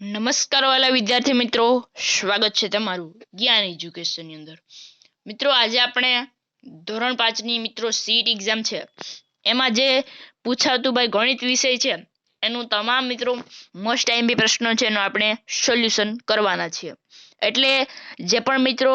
નમસ્કાર વાલા વિદ્યાર્થી મિત્રો, સ્વાગત છે તમારું જ્ઞાન એજ્યુકેશનની અંદર. મિત્રો, આજે આપણે ધોરણ પાંચની મિત્રો સીટ એક્ઝામ છે. એમાં જે પૂછાતું ભાઈ ગણિત વિષય છે, એનું તમામ મિત્રો મોસ્ટ બી પ્રશ્નો છે એનું આપણે સોલ્યુશન કરવાના છીએ. એટલે જે પણ મિત્રો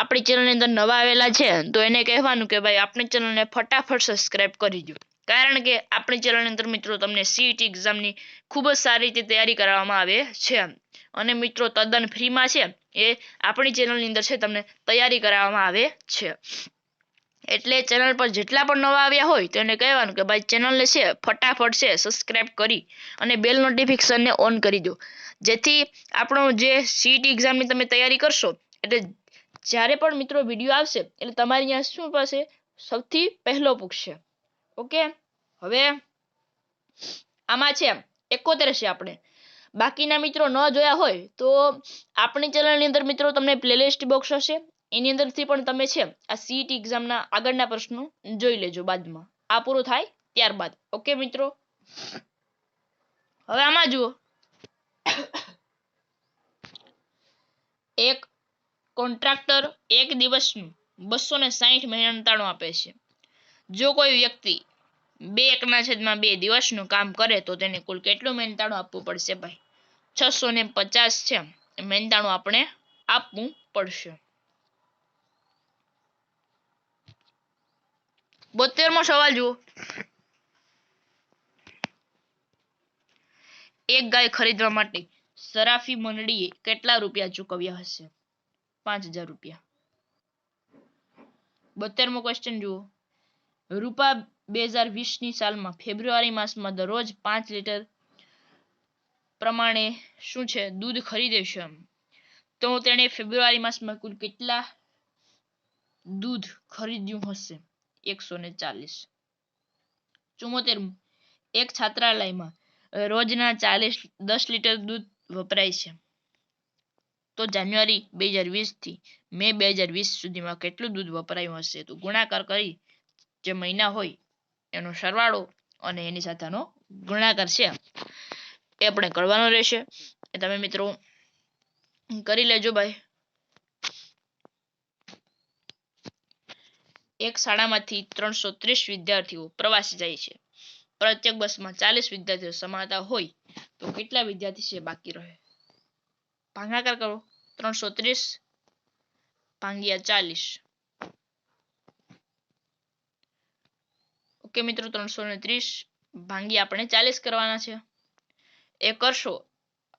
આપણી ચેનલની અંદર નવા આવેલા છે, તો એને કહેવાનું કે ભાઈ આપણી ચેનલને ફટાફટ સબસ્ક્રાઇબ કરી દો કારણ કે આપણી ચેનલની અંદર મિત્રો તમને સીઈટી એક્ઝામની ખૂબ જ સારી રીતે તૈયારી કરવામાં આવે છે. અને મિત્રો તદ્દન ફ્રીમાં છે એ આપણી ચેનલની અંદર છે તમને તૈયારી કરાવવામાં આવે છે. એટલે ચેનલ પર જેટલા પણ નવા આવ્યા હોય તો એને કહેવાનું કે ભાઈ ચેનલને છે ફટાફટ છે સબસ્ક્રાઇબ કરી અને બેલ નોટિફિકેશનને ઓન કરી દો. જેથી આપણો જે સીટ એક્ઝામની તમે તૈયારી કરશો એટલે જ્યારે પણ મિત્રો વીડિયો આવશે એટલે તમારી ત્યાં શું પાસે સૌથી પહેલો પૂછશે ઓકે હવે આમાં છે એકોતેર છે આપણે. બાકીના મિત્રો ન જોયા હોય તો આપણી ચેનલની અંદર મિત્રો તમને પ્લેલિસ્ટ બોક્સ હશે. એની અંદરથી પણ તમે છે આ સીઈટી એક્ઝામના આગળના પ્રશ્નો જોઈ લેજો બાદમાં. આ પૂરું થાય ત્યારબાદ. ઓકે મિત્રો? હવે આમાં જુઓ. એક કોન્ટ્રાક્ટર એક દિવસનું બસો ને સાહીઠ મહેનતાણું આપે છે. જો કોઈ વ્યક્તિ બે એકના છેદમાં બે દિવસનું કામ કરે તો તેને કુલ કેટલું મહેનતાણું આપવું પડશે ભાઈ? છસો ને પચાસ છે મહેનતાણું આપણે આપવું પડશે. બોતેરમો સવાલ જુઓ. એક ગાય ખરીદવા માટે સરાફી મંડળીએ કેટલા રૂપિયા ચૂકવ્યા હશે? પાંચ હજાર રૂપિયા. બોતેરમો ક્વેશ્ચન જુઓ. રૂપા બે હજાર વીસની સાલમાં ફેબ્રુઆરી માસમાં દરરોજ પાંચ લીટર પ્રમાણે શું છે? દૂધ ખરીદે છે તો તેણે ફેબ્રુઆરી માસમાં કુલ કેટલા દૂધ ખરીદ્યું હશે? એકસો ને ચાલીસ. ચુમ્મોતેરમું એક છાત્રાલયમાં રોજના ચાલીસ, દસ લીટર દૂધ વપરાય છે. તો જાન્યુઆરી બે હજાર વીસથી મે બે હજાર વીસ સુધીમાં કેટલું દૂધ વપરાયું હશે? તો ગુણાકાર કરી જે મહિના હોય એનો સરવાળો અને એની સાથેનો ગુણાકાર છે. એ આપણે કરવાનો રહેશે. એ તમે મિત્રો કરી લેજો ભાઈ. એક શાળામાંથી ત્રણસો ત્રીસ વિદ્યાર્થીઓ પ્રવાસ જાય છે. પ્રત્યેક બસમાં ચાલીસ વિદ્યાર્થીઓ સમાતા હોય તો કેટલા વિદ્યાર્થી છે બાકી રહે? ભાગાકાર કરો. ત્રણસો ત્રીસ ભાંગ્યા ચાલીસ. ઓકે મિત્રો ત્રણસો ને ત્રીસ ભાંગી આપણે ચાલીસ કરવાના છે. એ કરશો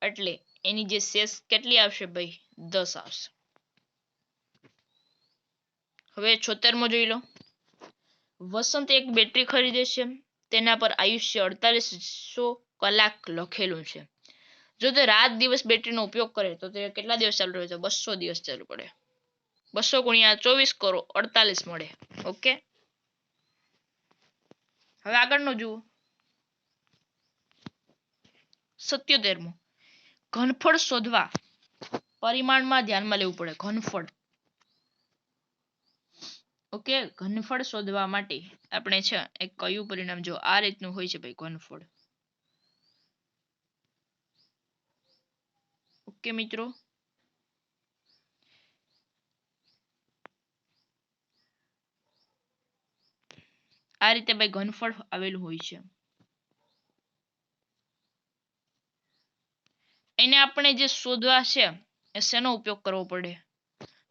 એટલે એની જે શેષ કેટલી આવશે ભાઈ? દસ આવશે. હવે છોતેરમો જોઈ લો. વસંત એક બેટરી ખરીદે છે. તેના પર આયુષ્ય અડતાલીસો કલાક લખેલું છે. જો તે રાત દિવસ બેટરીનો ઉપયોગ કરે, તો તે કેટલા દિવસ ચાલુ રહે છે? બસો દિવસ ચાલુ પડે. બસો ગુણ્યા ચોવીસ કરો, અડતાલીસ મળે. ઓકે? હવે આગળનો જુઓ. સત્યોતેરમો. ઘનફળ શોધવા પરિમાણમાં ધ્યાનમાં લેવું પડે. ઘનફળ. ઓકે? ઘનફળ શોધવા માટે આપણે છે, એક કયું પરિણામ જો આ રીતનું હોય છે ભાઈ ઘનફળ. ઓકે મિત્રો? આ રીતે ભાઈ ઘનફળ આવેલું હોય છે. એને આપણે જે શોધવા છે, એ શેનો ઉપયોગ કરવો પડે?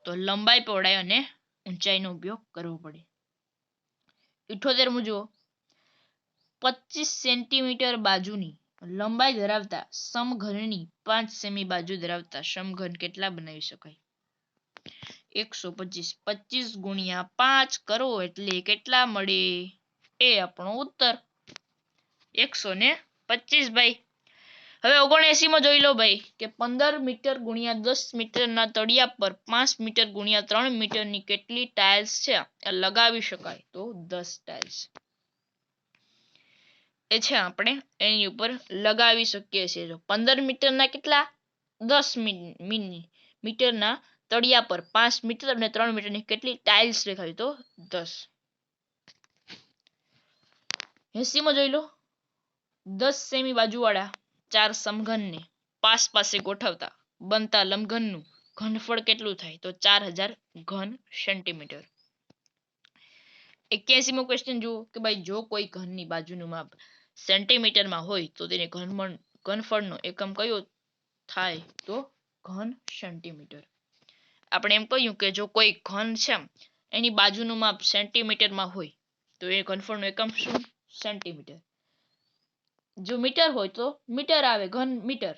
તો લંબાઈ પહોળાઈ અને ઊંચાઈનો ઉપયોગ કરવો પડે. ઇઠોતેર મુજબ, પચીસ સેન્ટીમીટર બાજુની લંબાઈ ધરાવતા સમઘનની પાંચ સેમી બાજુ ધરાવતા સમઘન કેટલા બનાવી શકાય? એકસો પચીસ. પચીસ ગુણ્યા પાંચ કરો એટલે કેટલા મળે? એ આપણો ઉત્તર. એકસો ને પચીસ ભાઈ. હવે ઓગણએસી માં જોઈ લો ભાઈ, કે પંદર મીટર ગુણ્યા દસ મીટરના તળિયા પર પાંચ મીટર ગુણ્યા ત્રણ મીટરની કેટલી ટાઇલ્સ છે? લગાવી શકાય તો દસ ટાઇલ્સ. એ છે આપણે એની ઉપર લગાવી શકીએ છીએ. જો પંદર મીટરના કેટલા? દસ મીટરના તળિયા પર પાંચ મીટર અને ત્રણ મીટરની કેટલી ટાઇલ્સ દેખાવી તો દસ. એસીમાં જોઈ લો. દસ સેમી બાજુવાળા ચાર સમઘનને પાસ પાસે ગોઠવતા બનતા લંબઘનનું ઘનફળ કેટલું થાય તો ચાર હજાર ઘન સેન્ટીમીટર. એક્યાસીમો ક્વેશ્ચન જુઓ કે ભાઈ જો કોઈ ઘનની બાજુનું માપ સેન્ટીમીટરમાં હોય તો તેને ઘનમણ, ઘનફળનો એકમ કયો થાય તો ઘન સેન્ટીમીટર. આપણે એમ કહ્યું કે જો કોઈ ઘન છે એની બાજુનું માપ સેન્ટીમીટરમાં હોય તો એ ઘનફળનો એકમ શું? સેન્ટીમીટર જો મીટર હોય તો મીટર આવે, ઘન મીટર.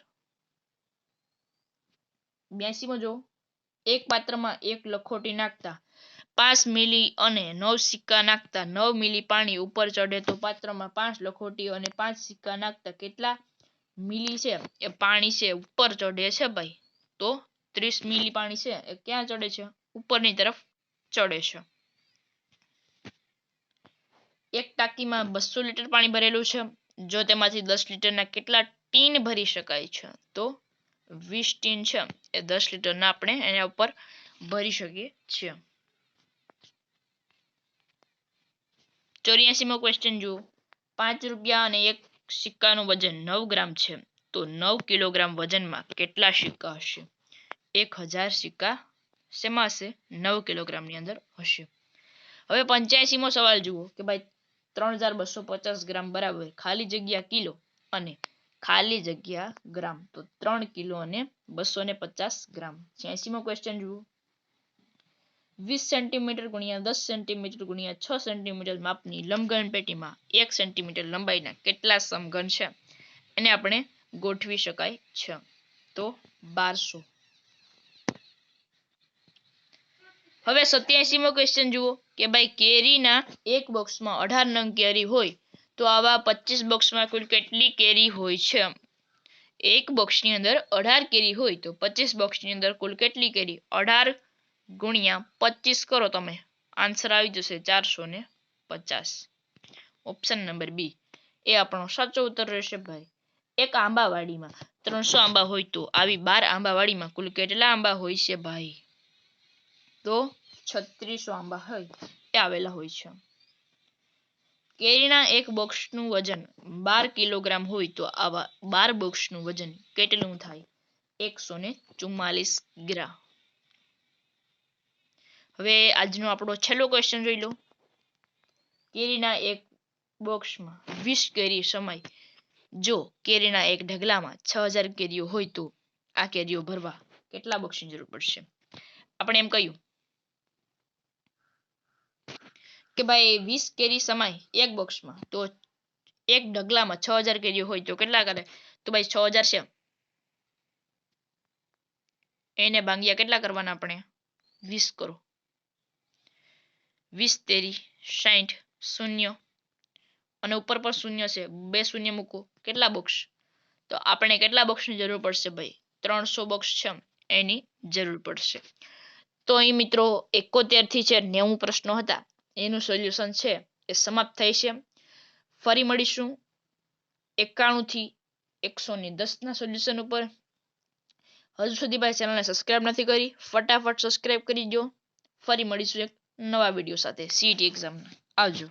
બ્યાસીમો જો, એક પાત્રમાં એક લખોટી નાખતા, પાંચ મિલી અને નવ સિક્કા નાખતા, નવ મિલી પાણી ઉપર ચડે તો પાત્રમાં પાંચ લખોટી અને પાંચ સિક્કા નાખતા, કેટલા મિલી છે? એ પાણી છે, ઉપર ચડે છે ભાઈ. તો ત્રીસ મિલી પાણી છે, એ ક્યાં ચડે છે? ઉપરની તરફ ચડે છે. એક ટાંકીમાં બસો લીટર પાણી ભરેલું છે. જો તેમાંથી દસ લીટરના કેટલા ટીન ભરી શકાય છે, તો વીસ ટીન છે. એ દસ લીટરના આપણે એના ઉપર ભરી શકીએ છીએ. ચોર્યાસીમો ક્વેશ્ચન જુઓ. પાંચ રૂપિયા અને એક સિક્કાનું વજન નવ ગ્રામ છે, તો નવ કિલોગ્રામ વજનમાં કેટલા સિક્કા હશે? એક હજાર સિક્કા શેમાં હશે? નવ કિલોગ્રામની અંદર હશે. હવે પંચ્યાસીમો સવાલ જુઓ કે ભાઈ ત્રણ હજાર બસો પચાસ ગ્રામ બરાબર ખાલી જગ્યા કિલો અને ખાલી જગ્યા ગ્રામ. તો ત્રણ કિલો અને બસો ને પચાસ ગ્રામ. છ્યાસીમો ક્વેશ્ચન જુઓ. વીસ સેન્ટીમીટર ગુણ્યા દસ સેન્ટીમીટર ગુણ્યા છ સેન્ટીમીટર માપની લંબઘન પેટીમાં એક સેન્ટીમીટર લંબાઈના કેટલા સમઘન છે? એને આપણે ગોઠવી શકાય છે. તો બારસો. હવે સત્યાસીમો ક્વેશ્ચન જુઓ કે ભાઈ કેરીના એક બોક્સમાં અઢાર નંગ કેરી હોય, તો આવા પચીસ બોક્સમાં કુલ કેટલી કેરી હોય છે? એક બોક્સની અંદર અઢાર કેરી હોય, તો પચીસ બોક્સની અંદર કુલ કેટલી કેરી? અઢાર ગુણ્યા પચીસ કરો તમે. આન્સર આવી જશે ચારસો ને પચાસ. ઓપ્શન નંબર બી એ આપણો સાચો ઉત્તર રહેશે ભાઈ. એક આંબાવાડીમાં ત્રણસો આંબા હોય, તો આવી બાર આંબાવાડીમાં કુલ કેટલા આંબા હોય છે ભાઈ? તો છત્રીસો આંબા હોય એ આવેલા હોય છે. કેરીના એક બોક્સનું વજન બાર કિલોગ્રામ હોય તો આવા બાર બોક્સનું વજન કેટલું થાય? એકસો ને ચુમ્માલીસ ગ્રામ. હવે આજનો આપણો છેલ્લો ક્વેશ્ચન જોઈ લો. કેરીના એક બોક્સમાં વીસ કેરી સમય. જો કેરીના એક ઢગલામાં છ હજાર કેરીઓ હોય તો આ કેરીઓ ભરવા કેટલા બોક્સની જરૂર પડશે? આપણે એમ કહ્યું કે ભાઈ વીસ કેરી સમાય એક બોક્સમાં તો એક ઢગલામાં છ હજાર કેરીઓ હોય, તો કેટલા કરે? તો ભાઈ છ હજાર છે એને ભાંગ્યા કેટલા કરવાના આપણે? વીસ કરો. વીસ તેરી સાઠ શૂન્ય અને ઉપર પર શૂન્ય છે, બે શૂન્ય મૂકો. કેટલા બોક્સ તો આપણે કેટલા બોક્સની જરૂર પડશે ભાઈ? ત્રણસો બોક્સ છે એની જરૂર પડશે. તો અહીં મિત્રો એકોતેરથી છે, નેવું પ્રશ્નો હતા. એનું સોલ્યુશન છે એ સમાપ્ત થાય છે. ફરી મળીશું એકાણું થી એકસો ને દસ ના સોલ્યુશન ઉપર. હજુ સુધી ભાઈ ચેનલને સબસ્ક્રાઇબ નથી કરી, ફટાફટ સબસ્ક્રાઇબ કરી દો. ફરી મળીશું એક નવા વીડિયો સાથે. સીટી એક્ઝામના આવજો.